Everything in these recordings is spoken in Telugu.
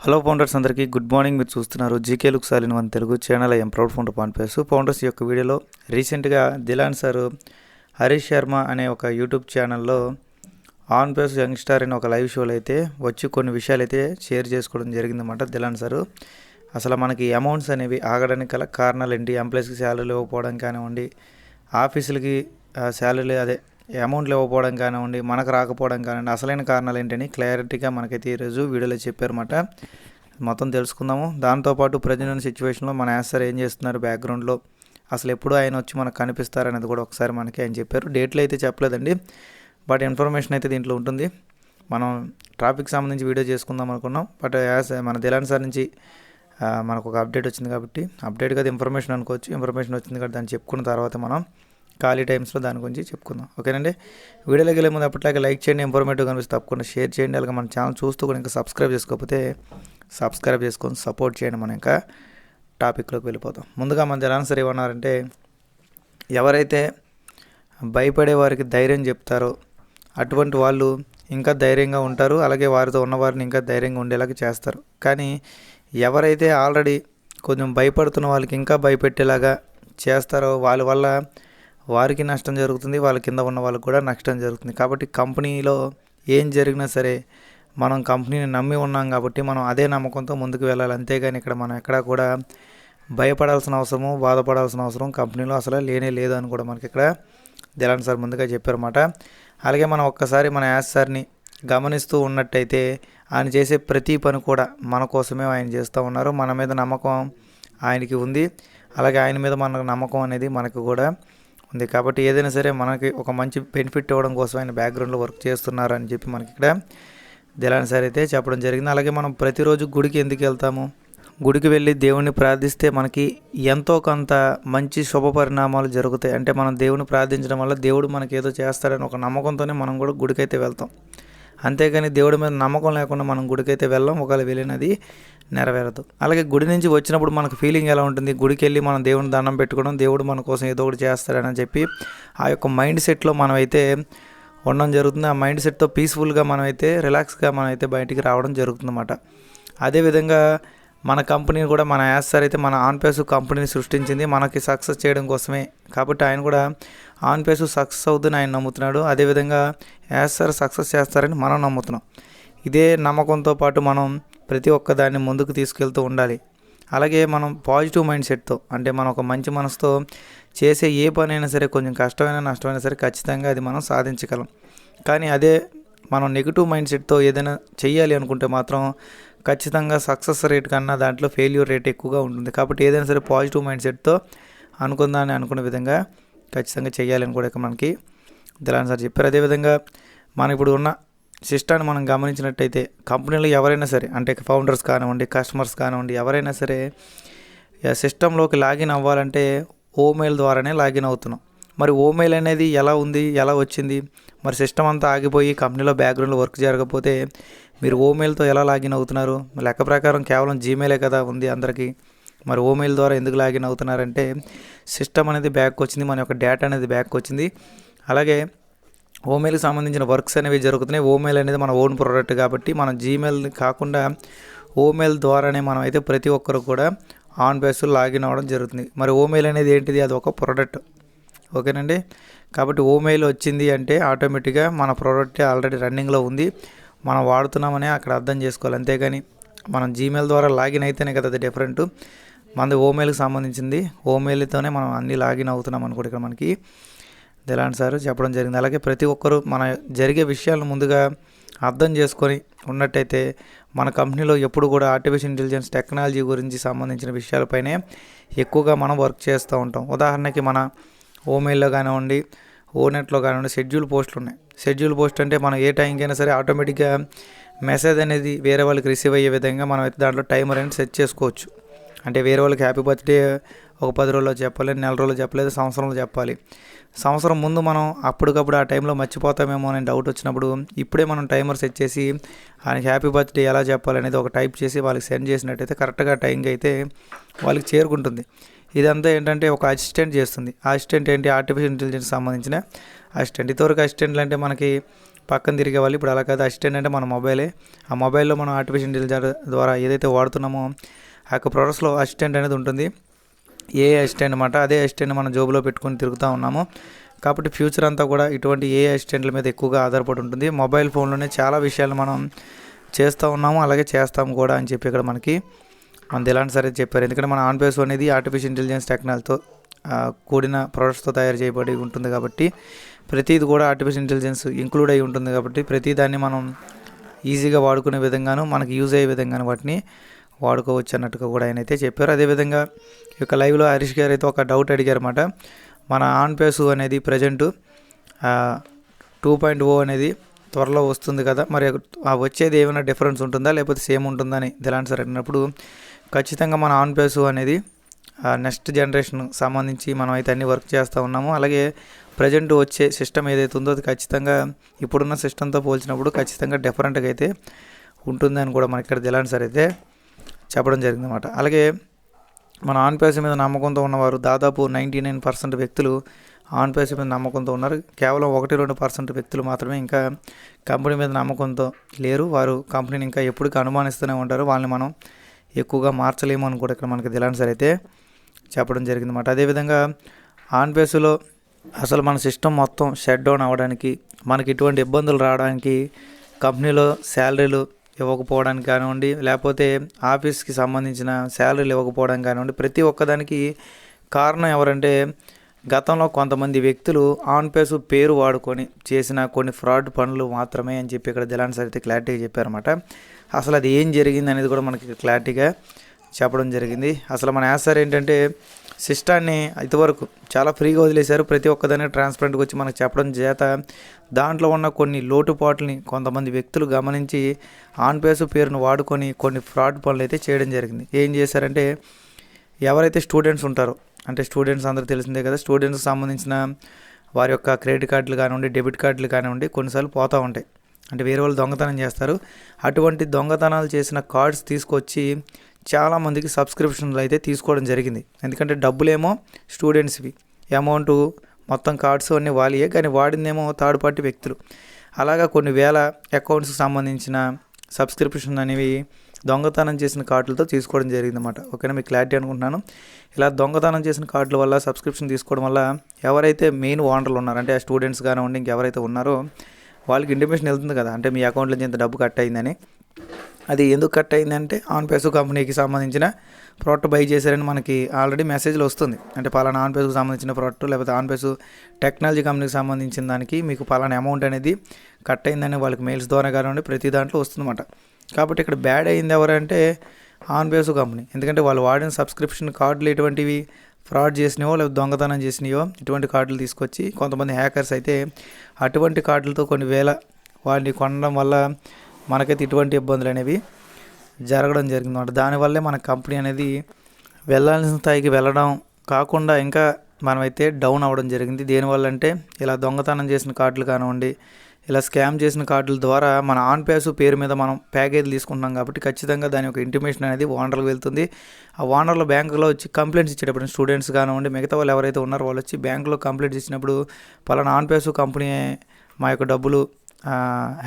హలో ఫౌండర్స్ అందరికీ గుడ్ మార్నింగ్ మీరు చూస్తున్నారు GK look సాలిన్ one Telugu channel I'm proud founder pan face founders యొక్క వీడియోలో రీసెంట్గా దిలాన్ సార్ హరీష్ శర్మ అనే ఒక యూట్యూబ్ ఛానల్లో ఆన్ పేస్ యంగ్స్టార్ అనే ఒక లైవ్ షోలో అయితే వచ్చి కొన్ని విషయాలు అయితే షేర్ చేసుకోవడం జరిగిందన్నమాట దిలాన్ సార్ అసలు మనకి అమౌంట్స్ అనేవి ఆగడానికి గల కారణాలు ఏంటి? ఎంప్లాయీస్కి శాలరీలు ఇవ్వకపోవడం కానివ్వండి ఆఫీసులకి శాలరీ అదే అమౌంట్లు ఇవ్వకపోవడం కానివ్వండి మనకు రాకపోవడం కానివ్వండి అసలైన కారణాలు ఏంటని క్లారిటీగా మనకైతే ఈరోజు వీడియోలో చెప్పారన్నమాట. మొత్తం తెలుసుకుందాము. దాంతోపాటు ప్రజెంట్ సిచ్యువేషన్లో మన యాసర్ ఏం చేస్తున్నారు బ్యాక్గ్రౌండ్లో? అసలు ఎప్పుడు ఆయన వచ్చి మనకు కనిపిస్తారనేది కూడా ఒకసారి మనకి ఆయన చెప్పారు. డేట్లు అయితే చెప్పలేదండి. బట్ ఇన్ఫర్మేషన్ అయితే దీంట్లో ఉంటుంది. మనం ట్రాఫిక్ సంబంధించి వీడియో చేసుకుందాం అనుకున్నాం. బట్ యాస్ మన దిలాన్ సార్ నుంచి మనకు ఒక అప్డేట్ వచ్చింది కాబట్టి అప్డేట్ కదా ఇన్ఫర్మేషన్ అనుకోవచ్చు. ఇన్ఫర్మేషన్ వచ్చింది కాబట్టి దాన్ని చెప్పుకున్న తర్వాత మనం ఖాళీ టైమ్స్లో దాని గురించి చెప్పుకుందాం. ఓకేనండి? వీడియోలోకి వెళ్ళే ముందు అప్పట్లాగే లైక్ చేయండి ఇన్ఫర్మేటివ్ కనిపిస్తే తప్పకుండా షేర్ చేయండి. అలాగే మన ఛానల్ చూస్తూ కూడా ఇంకా సబ్స్క్రైబ్ చేసుకోకపోతే సబ్స్క్రైబ్ చేసుకొని సపోర్ట్ చేయండి. మనం ఇంకా టాపిక్లోకి వెళ్ళిపోతాం. ముందుగా మన జనాన్ సార్ ఏమన్నారంటే ఎవరైతే భయపడే వారికి ధైర్యం చెప్తారో అటువంటి వాళ్ళు ఇంకా ధైర్యంగా ఉంటారు. అలాగే వారితో ఉన్నవారిని ఇంకా ధైర్యంగా ఉండేలాగా చేస్తారు. కానీ ఎవరైతే ఆల్రెడీ కొంచెం భయపడుతున్న వాళ్ళకి ఇంకా భయపెట్టేలాగా చేస్తారో వాళ్ళ వల్ల వారికి నష్టం జరుగుతుంది వాళ్ళ కింద ఉన్న వాళ్ళకి కూడా నష్టం జరుగుతుంది. కాబట్టి కంపెనీలో ఏం జరిగినా సరే మనం కంపెనీని నమ్మి ఉన్నాం కాబట్టి మనం అదే నమ్మకంతో ముందుకు వెళ్ళాలి. అంతేగాని ఇక్కడ మనం ఎక్కడా కూడా భయపడాల్సిన అవసరము బాధపడాల్సిన అవసరం కంపెనీలో అసలు లేనే లేదు అని కూడా మనకి ఇక్కడ దిలాన్ సార్ ముందుగా చెప్పారన్నమాట. అలాగే మనం ఒక్కసారి మన యాస్ సార్ని గమనిస్తూ ఉన్నట్టయితే ఆయన చేసే ప్రతి పని కూడా మన కోసమే ఆయన చేస్తూ ఉన్నారు. మన మీద నమ్మకం ఆయనకి ఉంది. అలాగే ఆయన మీద మనకు నమ్మకం అనేది మనకు కూడా ఉంది. కాబట్టి ఏదైనా సరే మనకి ఒక మంచి బెనిఫిట్ ఇవ్వడం కోసం ఆయన బ్యాక్గ్రౌండ్లో వర్క్ చేస్తున్నారని చెప్పి మనకి ఇక్కడ దిలాన్ సార్ అయితే చెప్పడం జరిగింది. అలాగే మనం ప్రతిరోజు గుడికి ఎందుకు వెళ్తాము? గుడికి వెళ్ళి దేవుణ్ణి ప్రార్థిస్తే మనకి ఎంతో కొంత మంచి శుభ పరిణామాలు జరుగుతాయి. అంటే మనం దేవుని ప్రార్థించడం వల్ల దేవుడు మనకి ఏదో చేస్తాడని ఒక నమ్మకంతోనే మనం కూడా గుడికైతే వెళ్తాం. అంతేగాని దేవుడి మీద నమ్మకం లేకుండా మనం గుడికైతే వెళ్ళాం ఒకవేళ వెళ్ళినది నెరవేరదు. అలాగే గుడి నుంచి వచ్చినప్పుడు మనకు ఫీలింగ్ ఎలా ఉంటుంది? గుడికి వెళ్ళి మనం దేవుని దండం పెట్టుకోవడం దేవుడు మన కోసం ఏదో ఒకటి చేస్తాడని చెప్పి ఆ యొక్క మైండ్ సెట్లో మనమైతే ఉండడం జరుగుతుంది. ఆ మైండ్ సెట్తో పీస్ఫుల్గా మనమైతే రిలాక్స్గా మనమైతే బయటికి రావడం జరుగుతుందన్నమాట. అదేవిధంగా మన కంపెనీని కూడా మన యాస్ సార్ అయితే మన ఆన్పేసు కంపెనీని సృష్టించింది మనకి సక్సెస్ చేయడం కోసమే. కాబట్టి ఆయన కూడా ఆన్పేసు సక్సెస్ అవుతుందని ఆయన నమ్ముతున్నాడు. అదేవిధంగా యాస్ సార్ సక్సెస్ చేస్తారని మనం నమ్ముతున్నాం. ఇదే నమ్మకంతో పాటు మనం ప్రతి ఒక్క దాన్ని ముందుకు తీసుకెళ్తూ ఉండాలి. అలాగే మనం పాజిటివ్ మైండ్ సెట్తో అంటే మనం ఒక మంచి మనసుతో చేసే ఏ పని అయినా సరే కొంచెం కష్టమైనా నష్టమైనా సరే ఖచ్చితంగా అది మనం సాధించగలం. కానీ అదే మనం నెగిటివ్ మైండ్ సెట్తో ఏదైనా చేయాలి అనుకుంటే మాత్రం ఖచ్చితంగా సక్సెస్ రేట్ కన్నా దాంట్లో ఫెయిల్యూర్ రేట్ ఎక్కువగా ఉంటుంది. కాబట్టి ఏదైనా సరే పాజిటివ్ మైండ్ సెట్తో అనుకుందాన్ని అనుకున్న విధంగా ఖచ్చితంగా చేయాలని కూడా మనకి దిలాన్ సార్ చెప్పారు. అదేవిధంగా మనం ఇప్పుడు ఉన్న సిస్టాన్ని మనం గమనించినట్టయితే కంపెనీలో ఎవరైనా సరే అంటే ఫౌండర్స్ కానివ్వండి కస్టమర్స్ కానివ్వండి ఎవరైనా సరే సిస్టంలోకి లాగిన్ అవ్వాలంటే ఓమెయిల్ ద్వారానే లాగిన్ అవుతున్నాం. మరి ఓమెయిల్ అనేది ఎలా ఉంది ఎలా వచ్చింది? మరి సిస్టమ్ అంతా ఆగిపోయి కంపెనీలో బ్యాక్గ్రౌండ్లో వర్క్ జరగకపోతే మీరు ఓమెయిల్తో ఎలా లాగిన్ అవుతున్నారు? లెక్క ప్రకారం కేవలం జీమెయిలే కదా ఉంది అందరికీ. మరి ఓమెయిల్ ద్వారా ఎందుకు లాగిన్ అవుతున్నారంటే సిస్టమ్ అనేది బ్యాక్ వచ్చింది మన యొక్క డేటా అనేది బ్యాక్ వచ్చింది. అలాగే ఓమెయిల్కి సంబంధించిన వర్క్స్ అనేవి జరుగుతున్నాయి. ఓమెయిల్ అనేది మన ఓన్ ప్రోడక్ట్ కాబట్టి మనం జీమెయిల్ కాకుండా ఓమెయిల్ ద్వారానే మనం అయితే ప్రతి ఒక్కరు కూడా ఆన్ బేస్ లాగిన్ అవ్వడం జరుగుతుంది. మరి ఓమెయిల్ అనేది ఏంటిది? అది ఒక ప్రోడక్ట్. ఓకేనండి? కాబట్టి ఓమెయిల్ వచ్చింది అంటే ఆటోమేటిక్గా మన ప్రోడక్ట్ ఆల్రెడీ రన్నింగ్లో ఉంది. మనం వాడుతున్నామని అక్కడ అర్థం చేసుకోవాలి. అంతేగాని మనం జీమెయిల్ ద్వారా లాగిన్ అయితేనే కదా అది డిఫరెంట్ మనది ఓమెయిల్కి సంబంధించింది. ఓమెయిల్తోనే మనం అన్ని లాగిన్ అవుతున్నాం అనుకోండి ఇక్కడ మనకి. దిలాన్ సార్ చెప్పడం జరిగింది. అలాగే ప్రతి ఒక్కరూ మన జరిగే విషయాలను ముందుగా అర్థం చేసుకొని ఉన్నట్టయితే మన కంపెనీలో ఎప్పుడు కూడా ఆర్టిఫిషియల్ ఇంటెలిజెన్స్ టెక్నాలజీ గురించి సంబంధించిన విషయాలపైనే ఎక్కువగా మనం వర్క్ చేస్తూ ఉంటాం. ఉదాహరణకి మన ఓమెయిల్లో కానివ్వండి ఓనెట్లో కానివ్వండి షెడ్యూల్ పోస్టులు ఉన్నాయి. షెడ్యూల్ పోస్ట్ అంటే మనం ఏ టైంకైనా సరే ఆటోమేటిక్గా మెసేజ్ అనేది వేరే వాళ్ళకి రిసీవ్ అయ్యే విధంగా మనం అయితే దాంట్లో టైమర్ అనేది సెట్ చేసుకోవచ్చు. అంటే వేరే వాళ్ళకి హ్యాపీ బర్త్డే ఒక పది రోజుల్లో చెప్పాలి నెల రోజులు చెప్పలేదు సంవత్సరంలో చెప్పాలి. సంవత్సరం ముందు మనం అప్పటికప్పుడు ఆ టైంలో మర్చిపోతామేమో అనే డౌట్ వచ్చినప్పుడు ఇప్పుడే మనం టైమర్ సెట్ చేసి ఆయనకి హ్యాపీ బర్త్డే ఎలా చెప్పాలనేది ఒక టైప్ చేసి వాళ్ళకి సెండ్ చేసినట్టయితే కరెక్ట్గా టైంకి అయితే వాళ్ళకి చేరుకుంటుంది. ఇదంతా ఏంటంటే ఒక అసిస్టెంట్ చేస్తుంది. అసిస్టెంట్ ఏంటి? ఆర్టిఫిషియల్ ఇంటెలిజెన్స్ సంబంధించిన అసిస్టెంట్. ఇంతవరకు అసిస్టెంట్లు అంటే మనకి పక్కన తిరిగే వాళ్ళు ఇప్పుడు అలా కాదు. అసిస్టెంట్ అంటే మన మొబైలే. ఆ మొబైల్లో మనం ఆర్టిఫిషియల్ ఇంటెలిజెన్స్ ద్వారా ఏదైతే వాడుతున్నామో ఆ యొక్క ప్రొడక్ట్స్లో అసిస్టెంట్ అనేది ఉంటుంది. ఏ అసిస్టెంట్ అనమాట అదే అసిస్టెంట్ మనం జోబులో పెట్టుకొని తిరుగుతూ ఉన్నాము. కాబట్టి ఫ్యూచర్ అంతా కూడా ఇటువంటి ఏ అసిస్టెంట్ల మీద ఎక్కువగా ఆధారపడి ఉంటుంది. మొబైల్ ఫోన్లోనే చాలా విషయాలు మనం చేస్తూ ఉన్నాము. అలాగే చేస్తాము కూడా అని చెప్పి ఇక్కడ మనకి మన ఎలాంటి సరే చెప్పారు. ఎందుకంటే మన ఆన్బేస్ అనేది ఆర్టిఫిషియల్ ఇంటెలిజెన్స్ టెక్నాలజీతో కూడిన ప్రొడక్ట్స్తో తయారు చేయబడి ఉంటుంది కాబట్టి ప్రతిది కూడా ఆర్టిఫిషియల్ ఇంటెలిజెన్స్ ఇంక్లూడ్ అయి ఉంటుంది కాబట్టి ప్రతి దాన్ని మనం ఈజీగా వాడుకునే విధంగాను మనకి యూజ్ అయ్యే విధంగాను వాటిని వాడుకోవచ్చు అన్నట్టుగా కూడా ఆయన అయితే చెప్పారు. అదేవిధంగా ఈ యొక్క లైవ్లో హరీష్ గారు అయితే ఒక డౌట్ అడిగారన్నమాట. మన ఆన్ పేసు అనేది ప్రజెంట్ టూ పాయింట్ ఓ అనేది త్వరలో వస్తుంది కదా మరి ఆ వచ్చేది ఏమైనా డిఫరెన్స్ ఉంటుందా లేకపోతే సేమ్ ఉంటుందా అని దిలాన్ సార్ అడిగినప్పుడు ఖచ్చితంగా మన ఆన్ పేసు అనేది నెక్స్ట్ జనరేషన్ సంబంధించి మనం అయితే అన్ని వర్క్ చేస్తూ ఉన్నాము. అలాగే ప్రజెంట్ వచ్చే సిస్టమ్ ఏదైతే ఉందో అది ఖచ్చితంగా ఇప్పుడున్న సిస్టంతో పోల్చినప్పుడు ఖచ్చితంగా డిఫరెంట్గా అయితే ఉంటుందని కూడా మనకి ఇక్కడ దిలాన్ సార్ అయితే చెప్పడం జరిగిందన్నమాట. అలాగే మన ఆన్ పేస్ మీద నమ్మకంతో ఉన్నవారు దాదాపు నైంటీ నైన్ పర్సెంట్ వ్యక్తులు ఆన్ పేస్ మీద నమ్మకంతో ఉన్నారు. కేవలం ఒకటి రెండు పర్సెంట్ వ్యక్తులు మాత్రమే ఇంకా కంపెనీ మీద నమ్మకంతో లేరు. వారు కంపెనీని ఇంకా ఎప్పటికీ అనుమానిస్తూనే ఉంటారు. వాళ్ళని మనం ఎక్కువగా మార్చలేము అని కూడా ఇక్కడ మనకి దిలాన్ సార్ అయితే చెప్పడం జరిగిందన్నమాట. అదేవిధంగా ఆన్ పేసులో అసలు మన సిస్టమ్ మొత్తం షట్ డౌన్ అవ్వడానికి మనకి ఇటువంటి ఇబ్బందులు రావడానికి కంపెనీలో శాలరీలు ఇవ్వకపోవడానికి కానివ్వండి లేకపోతే ఆఫీస్కి సంబంధించిన శాలరీలు ఇవ్వకపోవడం కానివ్వండి ప్రతి ఒక్కదానికి కారణం ఎవరంటే గతంలో కొంతమంది వ్యక్తులు ఆన్ పేసు పేరు వాడుకొని చేసిన కొన్ని ఫ్రాడ్ పనులు మాత్రమే అని చెప్పి ఇక్కడ దిలాన్ సార్ అయితే క్లారిటీగా చెప్పారన్నమాట. అసలు అది ఏం జరిగింది అనేది కూడా మనకి క్లారిటీగా చెప్పడం జరిగింది. అసలు మన యాసార్ ఏంటంటే సిస్టాన్ని ఇదివరకు చాలా ఫ్రీగా వదిలేశారు. ప్రతి ఒక్కదాన్ని ట్రాన్స్పరెంట్గా వచ్చి మనకు చెప్పడం చేత దాంట్లో ఉన్న కొన్ని లోటుపాట్లని కొంతమంది వ్యక్తులు గమనించి ఆన్ పేసు పేరును వాడుకొని కొన్ని ఫ్రాడ్ పనులు అయితే చేయడం జరిగింది. ఏం చేశారంటే ఎవరైతే స్టూడెంట్స్ ఉంటారో అంటే స్టూడెంట్స్ అందరూ తెలిసిందే కదా స్టూడెంట్స్కి సంబంధించిన వారి యొక్క క్రెడిట్ కార్డులు కానివ్వండి డెబిట్ కార్డులు కానివ్వండి కొన్నిసార్లు పోతూ ఉంటాయి. అంటే వేరే వాళ్ళు దొంగతనం చేస్తారు. అటువంటి దొంగతనాలు చేసిన కార్డ్స్ తీసుకొచ్చి చాలామందికి సబ్స్క్రిప్షన్లు అయితే తీసుకోవడం జరిగింది. ఎందుకంటే డబ్బులేమో స్టూడెంట్స్వి అమౌంట్ మొత్తం కార్డ్స్ అన్నీ వాలియే కానీ వాడిందేమో థర్డ్ పార్టీ వ్యక్తులు. అలాగా కొన్ని వేల అకౌంట్స్కి సంబంధించిన సబ్స్క్రిప్షన్ అనేవి దొంగతనం చేసిన కార్డులతో తీసుకోవడం జరిగిందన్నమాట. ఓకేనా? మీకు క్లారిటీ అనుకుంటున్నాను. ఇలా దొంగతనం చేసిన కార్డుల వల్ల సబ్స్క్రిప్షన్ తీసుకోవడం వల్ల ఎవరైతే మెయిన్ ఓనర్లు ఉన్నారో అంటే ఆ స్టూడెంట్స్ కానివ్వండి ఇంకెవరైతే ఉన్నారో వాళ్ళకి ఇంటిమేషన్ వెళ్తుంది కదా. అంటే మీ అకౌంట్లో నుంచి ఇంత డబ్బు కట్ అయిందని. అది ఎందుకు కట్ అయిందంటే ఆన్ పేసు కంపెనీకి సంబంధించిన ప్రోడక్ట్ బై చేశారని మనకి ఆల్రెడీ మెసేజ్లు వస్తుంది. అంటే పలానా ఆన్ పేసుకు సంబంధించిన ప్రోడక్ట్ లేకపోతే ఆన్ పేసు టెక్నాలజీ కంపెనీకి సంబంధించిన దానికి మీకు పలానా అమౌంట్ అనేది కట్ అయిందని వాళ్ళకి మెయిల్స్ ద్వారా కానివ్వండి ప్రతి దాంట్లో వస్తుందన్నమాట. కాబట్టి ఇక్కడ బ్యాడ్ అయింది ఎవరంటే ఆన్ బేస్ కంపెనీ ఎందుకంటే వాళ్ళు వాడిన సబ్స్క్రిప్షన్ కార్డులు ఎటువంటివి? ఫ్రాడ్ చేసినాయో లేదా దొంగతనం చేసినాయో ఇటువంటి కార్డులు తీసుకొచ్చి కొంతమంది హ్యాకర్స్ అయితే అటువంటి కార్డులతో కొన్ని వేల వాటిని కొనడం వల్ల మనకైతే ఇటువంటి ఇబ్బందులు అనేవి జరగడం జరిగిందన్నమాట. దానివల్లే మన కంపెనీ అనేది వెళ్ళాల్సిన స్థాయికి వెళ్ళడం కాకుండా ఇంకా మనమైతే డౌన్ అవ్వడం జరిగింది. దేనివల్ల అంటే ఇలా దొంగతనం చేసిన కార్డులు కానివ్వండి ఇలా స్కామ్ చేసిన కార్డుల ద్వారా మన ఆన్ ప్యాస్ పేరు మీద మనం ప్యాకేజ్ తీసుకుంటున్నాం కాబట్టి ఖచ్చితంగా దాని యొక్క ఇంటిమేషన్ అనేది ఓనర్లకు వెళ్తుంది. ఆ ఓనర్లు బ్యాంకులో వచ్చి కంప్లైంట్స్ ఇచ్చేటప్పుడు స్టూడెంట్స్ కానివ్వండి మిగతా వాళ్ళు ఎవరైతే ఉన్నారో వాళ్ళు వచ్చి బ్యాంకులో కంప్లైంట్స్ ఇచ్చినప్పుడు పలానా ఆన్ ప్యాస్ కంపెనీ మా యొక్క డబ్బులు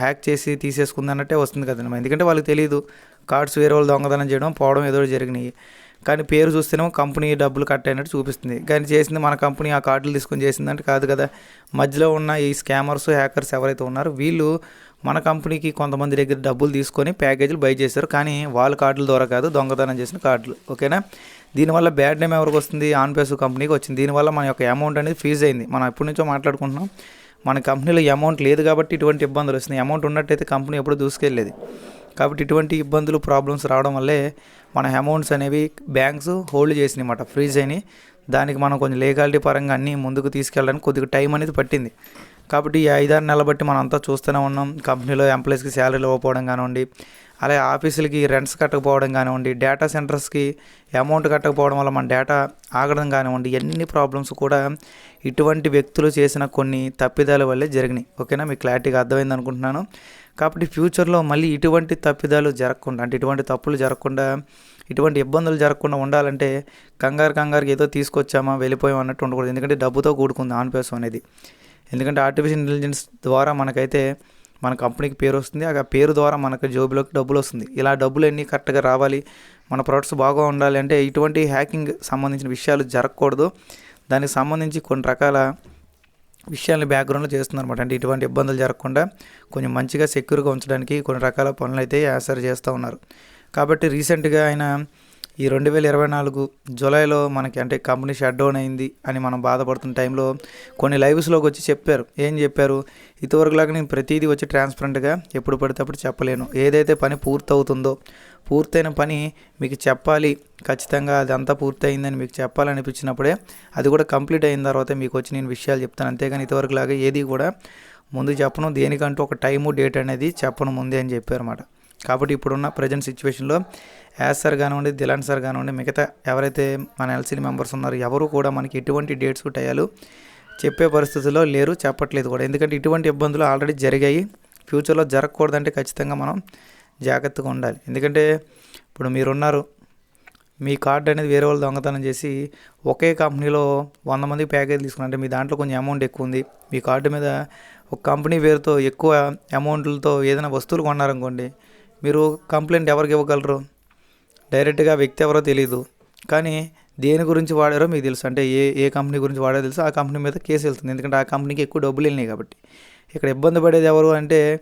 హ్యాక్ చేసి తీసేసుకుంది అన్నట్టే వస్తుంది కదండి ఎందుకంటే వాళ్ళకి తెలియదు కార్డ్స్ వేరే వాళ్ళు దొంగతనం చేయడం పోవడం ఏదో ఒకటి జరిగినాయి. కానీ పేరు చూస్తేనేమో కంపెనీ డబ్బులు కట్ అయినట్టు చూపిస్తుంది. కానీ చేసింది మన కంపెనీ ఆ కార్డులు తీసుకొని చేసిందంటే కాదు కదా. మధ్యలో ఉన్న ఈ స్కామర్స్ హ్యాకర్స్ ఎవరైతే ఉన్నారో వీళ్ళు మన కంపెనీకి కొంతమంది దగ్గర డబ్బులు తీసుకొని ప్యాకేజీలు బై చేశారు. కానీ వాళ్ళ కార్డుల ద్వారా కాదు దొంగతనం చేసిన కార్డులు. ఓకేనా? దీనివల్ల బ్యాడ్ నేమ్ ఎవరికి వస్తుంది? ఆన్పేసు కంపెనీకి వచ్చింది. దీనివల్ల మన యొక్క అమౌంట్ అనేది ఫీజ్ అయింది. మనం ఎప్పటి నుంచో మాట్లాడుకుంటున్నాం. మన కంపెనీలో అమౌంట్ లేదు కాబట్టి ఇటువంటి ఇబ్బందులు వస్తున్నాయి. అమౌంట్ ఉన్నట్టయితే కంపెనీ ఎప్పుడు దూసుకెళ్ళేది. కాబట్టి ఇటువంటి ఇబ్బందులు ప్రాబ్లమ్స్ రావడం వల్లే మన అమౌంట్స్ అనేవి బ్యాంక్స్ హోల్డ్ చేసినాయి అన్నమాట ఫ్రీజ్ అయినాయి. దానికి మనం కొంచెం లీగాలిటీ పరంగా అన్నీ ముందుకు తీసుకెళ్ళడానికి కొద్దిగా టైం అనేది పట్టింది. కాబట్టి ఈ ఐదారు నెలల బట్టి మనం అంతా చూస్తూనే ఉన్నాం. కంపెనీలో ఎంప్లాయీస్కి శాలరీలు ఇవ్వకపోవడం కానివ్వండి అలాగే ఆఫీసులకి రెంట్స్ కట్టకపోవడం కానివ్వండి డేటా సెంటర్స్కి అమౌంట్ కట్టకపోవడం వల్ల మన డేటా ఆగడం కానివ్వండి ఎన్ని ప్రాబ్లమ్స్ కూడా ఇటువంటి వ్యక్తులు చేసిన కొన్ని తప్పిదాల వల్లే జరిగినాయి. ఓకేనా మీకు క్లారిటీగా అర్థమైంది అనుకుంటున్నాను. కాబట్టి ఫ్యూచర్లో మళ్ళీ ఇటువంటి తప్పిదాలు జరగకుండా అంటే ఇటువంటి తప్పులు జరగకుండా ఇటువంటి ఇబ్బందులు జరగకుండా ఉండాలంటే కంగారు కంగారుకి ఏదో తీసుకొచ్చామా వెళ్ళిపోయాం అన్నట్టు ఉండకూడదు. ఎందుకంటే డబ్బుతో కూడుకుంది ఆన్పేసం అనేది. ఎందుకంటే ఆర్టిఫిషియల్ ఇంటెలిజెన్స్ ద్వారా మనకైతే మన కంపెనీకి పేరు వస్తుంది. ఆ పేరు ద్వారా మనకు జోబులోకి డబ్బులు వస్తుంది. ఇలా డబ్బులు అన్నీ కరెక్ట్గా రావాలి మన ప్రొడక్ట్స్ బాగా ఉండాలి అంటే ఇటువంటి హ్యాకింగ్ సంబంధించిన విషయాలు జరగకూడదు. దానికి సంబంధించి కొన్ని రకాల విషయాన్ని బ్యాక్గ్రౌండ్లో చేస్తున్నారు అంటే ఇటువంటి ఇబ్బందులు జరగకుండా కొంచెం మంచిగా సెక్యూర్గా ఉంచడానికి కొన్ని రకాల పనులు అయితే యాసర్ చేస్తూ ఉన్నారు. కాబట్టి రీసెంట్గా ఆయన ఈ రెండు వేల ఇరవై నాలుగు జూలైలో మనకి అంటే కంపెనీ షట్ డౌన్ అయింది అని మనం బాధపడుతున్న టైంలో కొన్ని లైవ్స్లోకి వచ్చి చెప్పారు. ఏం చెప్పారు? ఇంతవరకులాగా నేను ప్రతిదీ వచ్చి ట్రాన్స్పరెంట్గా ఎప్పుడు పడితే అప్పుడు చెప్పలేను. ఏదైతే పని పూర్తవుతుందో పూర్తయిన పని మీకు చెప్పాలి. ఖచ్చితంగా అది అంతా పూర్తయిందని మీకు చెప్పాలనిపించినప్పుడే అది కూడా కంప్లీట్ అయిన తర్వాత మీకు వచ్చి నేను విషయాలు చెప్తాను. అంతేగాని ఇంతవరకులాగా ఏది కూడా ముందు చెప్పను. దేనికంటూ ఒక టైము డేట్ అనేది చెప్పను ముందే అని చెప్పారు అన్నమాట కాబట్టి ఇప్పుడున్న ప్రజెంట్ సిచ్యువేషన్లో యాజ్ సార్ కానివ్వండి దిలాన్ సార్ కానివ్వండి మిగతా ఎవరైతే మన ఎల్సీ మెంబర్స్ ఉన్నారో ఎవరు కూడా మనకి ఎటువంటి డేట్స్ టయాలు చెప్పే పరిస్థితుల్లో లేరు చెప్పట్లేదు కూడా. ఎందుకంటే ఇటువంటి ఇబ్బందులు ఆల్రెడీ జరిగాయి. ఫ్యూచర్లో జరగకూడదంటే ఖచ్చితంగా మనం జాగ్రత్తగా ఉండాలి. ఎందుకంటే ఇప్పుడు మీరున్నారు మీ కార్డు అనేది వేరే వాళ్ళు దొంగతనం చేసి ఒకే కంపెనీలో వంద మంది ప్యాకేజ్ తీసుకున్నారు. అంటే మీ దాంట్లో కొంచెం అమౌంట్ ఎక్కువ ఉంది. మీ కార్డు మీద ఒక కంపెనీ పేరుతో ఎక్కువ అమౌంట్లతో ఏదైనా వస్తువులు కొన్నారనుకోండి మీరు కంప్లైంట్ ఎవరికి ఇవ్వగలరు? డైరెక్ట్గా వ్యక్తి ఎవరో తెలియదు కానీ దేని గురించి వాడారో మీకు తెలుసు. అంటే ఏ ఏ కంపెనీ గురించి వాడారో తెలుసు. ఆ కంపెనీ మీద కేసు వెళ్తుంది. ఎందుకంటే ఆ కంపెనీకి ఎక్కువ డబ్బులు వెళ్ళినాయి కాబట్టి. ఇక్కడ ఇబ్బంది పడేది ఎవరు అంటే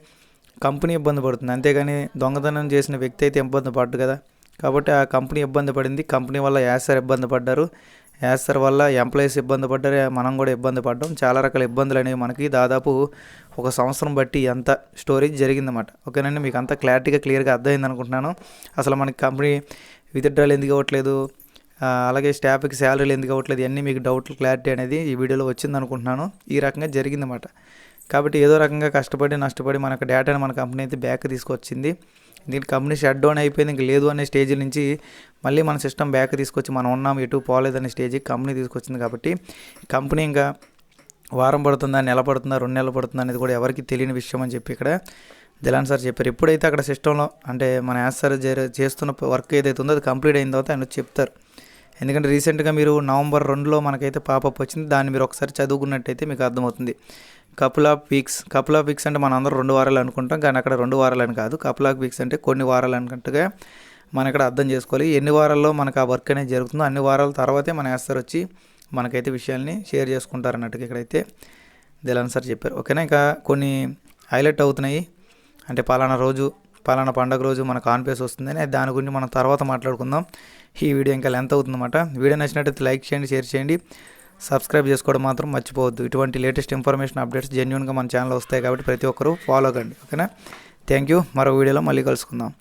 కంపెనీ ఇబ్బంది పడుతుంది. అంతేగాని దొంగతనం చేసిన వ్యక్తి అయితే ఇబ్బంది పడ్డు కదా. కాబట్టి ఆ కంపెనీ ఇబ్బంది పడింది. కంపెనీ వల్ల యాసర్ ఇబ్బంది పడ్డారు. యాసర్ వల్ల ఎంప్లాయీస్ ఇబ్బంది పడ్డారు మనం కూడా ఇబ్బంది పడ్డాం. చాలా రకాల ఇబ్బందులు అనేవి మనకి దాదాపు ఒక సంవత్సరం బట్టి ఎంత స్టోరేజ్ జరిగిందన్నమాట. ఓకేనండి మీకు అంత క్లారిటీగా క్లియర్గా అర్థమైంది అనుకుంటున్నాను. అసలు మనకి కంపెనీ విత్డ్రాలు ఎందుకు ఇవ్వట్లేదు అలాగే స్టాఫ్కి శాలరీలు ఎందుకు అవ్వట్లేదు? ఇవన్నీ మీకు డౌట్లు క్లారిటీ అనేది ఈ వీడియోలో వచ్చింది అనుకుంటున్నాను ఈ రకంగా జరిగిందన్నమాట. కాబట్టి ఏదో రకంగా కష్టపడి నష్టపడి మనకు డేటాని మన కంపెనీ అయితే బ్యాక్ తీసుకొచ్చింది. దీని కంపెనీ షట్ డౌన్ అయిపోయింది ఇంక లేదు అనే స్టేజ్ నుంచి మళ్ళీ మన సిస్టమ్ బ్యాక్ తీసుకొచ్చి మనం ఉన్నాం ఎటు పోలేదనే స్టేజ్కి కంపెనీ తీసుకొచ్చింది కాబట్టి కంపెనీ ఇంకా వారం పడుతుందా నెల పడుతుందా రెండు నెలలు పడుతుందా అనేది కూడా ఎవరికి తెలియని విషయం అని చెప్పి ఇక్కడ దిలాన్ సార్ చెప్పారు. ఎప్పుడైతే అక్కడ సిస్టంలో అంటే మన యాస్ సార్ చేస్తున్న వర్క్ ఏదైతే ఉందో అది కంప్లీట్ అయిన తర్వాత ఆయన చెప్తారు. ఎందుకంటే రీసెంట్గా మీరు నవంబర్ రెండులో మనకైతే పాపప్ వచ్చింది దాన్ని మీరు ఒకసారి చదువుకున్నట్టయితే మీకు అర్థమవుతుంది. Couple of peaks weeks couple weeks అంటే మనం అందరం రెండు వారాలు అనుకుంటాం కానీ అక్కడ రెండు వారాలని కాదు. కపులా ఆఫ్ వీక్స్ అంటే కొన్ని వారాలు అనుకుంటుగా మనం ఇక్కడ అర్థం చేసుకోవాలి. ఎన్ని వారాల్లో మనకు ఆ వర్క్ అనేది జరుగుతుందో అన్ని వారాల తర్వాతే మన యాస్తారు వచ్చి మనకైతే విషయాల్ని షేర్ చేసుకుంటారు అన్నట్టుగా ఇక్కడైతే దిలాన్ సార్ చెప్పారు. ఓకేనా? ఇంకా కొన్ని హైలైట్ అవుతున్నాయి. అంటే పలానా రోజు పలానా పండగ రోజు మనకు ఆన్ వస్తుందని దాని గురించి మనం తర్వాత మాట్లాడుకుందాం. ఈ వీడియో ఇంకా లెంత్ అవుతుందన్నమాట. వీడియో నచ్చినట్టయితే లైక్ చేయండి షేర్ చేయండి. సబ్స్క్రైబ్ చేసుకోవడం మాత్రం మర్చిపోవద్దు. ఇటువంటి లేటెస్ట్ ఇన్ఫర్మేషన్ అప్డేట్స్ జెన్యున్గా మన ఛానల్ వస్తాయి కాబట్టి ప్రతి ఒక్కరూ ఫాలో కండి. ఓకేనా? థ్యాంక్ యూ మరో వీడియోలో మళ్ళీ కలుసుకుందాం.